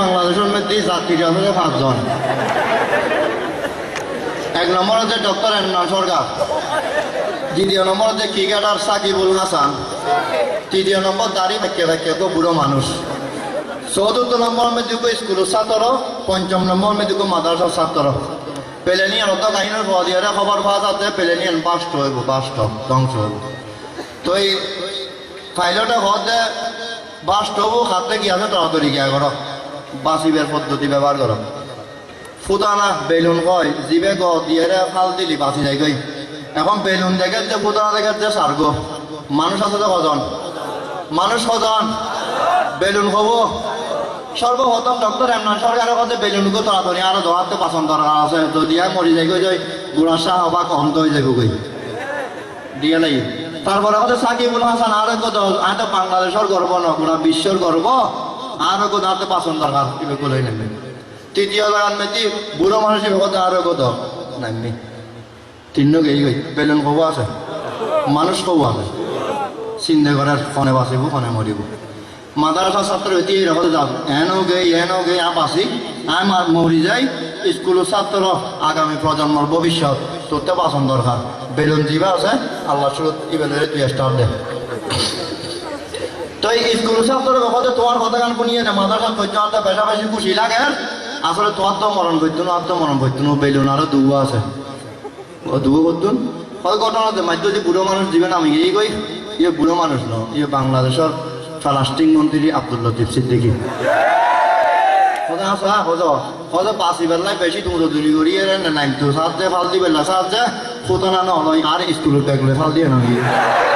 বাংলাদেশের মধ্যে যাত্রী আছে পাঁচজন। এক নম্বর হচ্ছে ডক্টর এমরান সরকার। দ্বিতীয় নম্বর হচ্ছে ক্রিকেটার সাকিবুল হাসান। তৃতীয় নম্বর দাড়ি ব্যাখ্যা তো বুড়ো মানুষ। চতুর্থ নম্বর মধ্যে স্কুলের ছাত্র, পঞ্চম নম্বর মধ্যে মাদ্রাসার ছাত্র। প্লেনিয়ান অত কাহিনীর পদিয়ারে খবর পাওয়া যাচ্ছে প্লেনিয়ান বাস্ট হইব, বাস্ট ধ্বংস হইব। তো এই ফাইলটা হতে বাস্ট হব, হাতে কি আছে, তাড়াতাড়ি গিয়া করো? বাঁচিবের পদ্ধতি ব্যবহার করো। ফুটানা বেলুন কয়, জিবে গ দিয়ে ফাল দিলি, বাঁচি যাই গই এখন বেলুন দেখে যে ফুটানা দেখে যে সার্গ। মানুষ আছে তো কজন মানুষ কজন বেলুন হব সর্বপ্রথম ডক্টর এমনান সরকারের কাছে বেলুনকে তাড়াতাড়ি আরও ধরাতে পাচন দরকার আছে। যদি মরি যাই গই যাই গুড়া শাহ বা কম তো হয়ে যাবে গই দিয়ে নাই তারপরে কথা সাকিবুল হাসান আর কত আয় তো বাংলাদেশের গর্ব ন গোটা বিশ্বর গর্ব আর তো পছন্দ দরকার এবার কোলাই তৃতীয় জায়গার মেতি বুড়ো মানুষের কথা আরও কত নামনি তিন গেই গই বেলুন কব আছে? মানুষ কব আছে? চিন্তা করার ফোনে বাঁচিব, ফোনে মরিব। মাদ্রাসা ছাত্র হইতে এরকম যাব এনো গে এনো গে আ বাঁচি আয় মা- মরি যাই, স্কুলের ছাত্র আগামী প্রজন্মর ভবিষ্যৎ তোরতে বাঁচন দরকার। বেলুন জিবা আছে, আল্লাহ সুরত ইবেলের তুই স্টার দে। তো এই স্কুল ছাত্রের কথা তোমার কথা গান শুনিয়ে না? মাদ্রাসা করতে আমার বেশা বেশি খুশি লাগে আসলে তোমার তো মরণ করতো না আর তো মরণ করতো না বেলুন? আরও দুয়া আছে। ও দুবো করতুন হয় ঘটনাতে মাধ্য যে বুড়ো মানুষ দিবেন আমি এই কই ইয়ে বুড়ো মানুষ ন? ইয়ে বাংলাদেশের ফালাস্টিং মন্ত্রী আব্দুল লতিফ সিদ্দিকি হজ তুমি ফাল দি বেলা সাত যে ফুটনা নয় আর স্কুলের ব্যাগলে ফাল দিয়ে নয়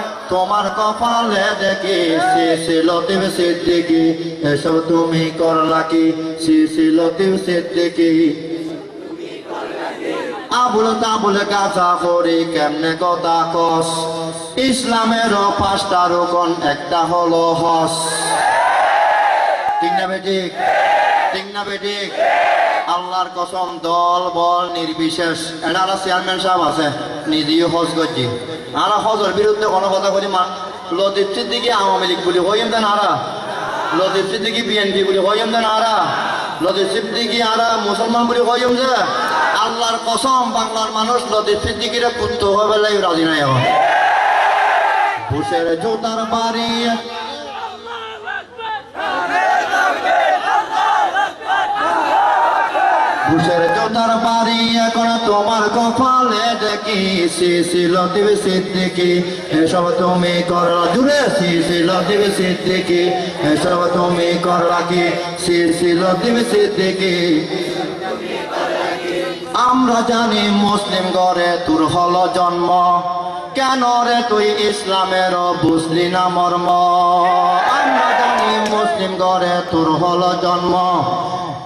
তোমার কপালে দেখি শিশি লতিফ সিদ্দিকি। এসব তুমি করলা কি? শিশি লতিফ সিদ্দিকি। আবুল তাবুল গাছা করি, কেমনে কথা কস? ইসলামেরও পাঁচটা রোকন, একটা হলো হস। ঠিক না বেঠিক? ঠিক না আল্লাহর কসম, দল, বল, নির্বিশেষ। এটা চেয়ারম্যান সাহেব আছে নিজেও হজ করছি আর হজের বিরুদ্ধে কোনো কথা মা, লতিফ সিদ্দিকি আওয়ামী লীগ বলি হইম দেন আরা। লতিফ সিদ্দিকি বিএনপি বলি হইম দেন আরা। লতিফ সিদ্দিকি আরা মুসলমান বলি হইম যে, আল্লাহর কসম, বাংলার মানুষ লতিফ সিদ্দিকিরে পুত্র হবে রাজি নাই বুসের জুতার বাড়ি বুসের জোতার বাড়ি এখন তোমার কপালে দেখি শিশিল দিবে সিদ্দিকি। এসব তুমি করলা জুড়ে শিশিল দিবে সিদ্দিকি। এসব তুমি করলা কি শিশিল দিবে সিদ্দিকি? আমরা জানি মুসলিম ঘরে তোর হলো জন্ম। কেন রে তুই ইসলামের বুঝলি না মর্ম? আমরা জানি মুসলিম ঘরে তোর হলো জন্ম।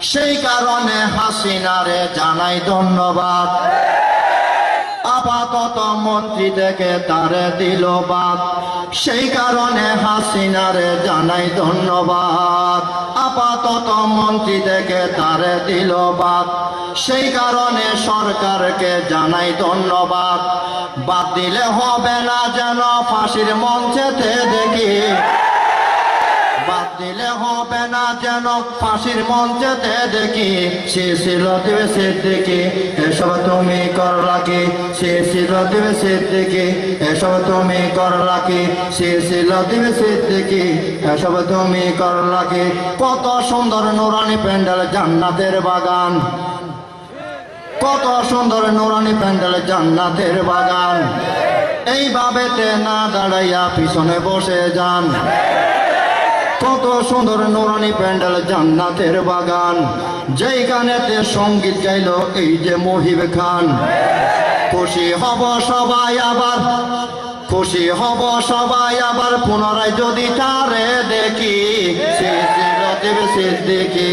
সেই কারণে হাসিনারে জানাই ধন্যবাদ। আপাতত মন্ত্রী থেকে তারে দিল বাদ। সেই কারণে হাসিনারে জানাই ধন্যবাদ। আপাতত মন্ত্রী থেকে তারে দিল বাদ। সেই কারণে সরকারকে জানাই ধন্যবাদ। বাদ দিলে হবে না যেন ফাঁসির মঞ্চেতে দেখি। বাদ দিলে হবে যেন ফাঁসির মঞ্চেতে দেখি, সে ছিল দেবে সে দেখি এসব তুমি করলা কি সে ছিল দেবে সে দেখি এসব তুমি কর কি সে ছিল দেবে সে দেখি এসব তুমি করলা কি কত সুন্দর নুরানি প্যান্ডেল জান্নাতের বাগান। কত সুন্দর নুরানি প্যান্ডেল জান্নাতের বাগান। এইভাবেতে না দাঁড়াইয়া পিছনে বসে যান। কত সুন্দর নুরানি প্যান্ডেল জান্নাতের বাগান। যেই গানেতে সংগীত গাইল এই যে মহিব খান। খুশি হব সবাই আবার, খুশি হব সবাই আবার, পুনরায় যদি তারে দেখি সে দেখি।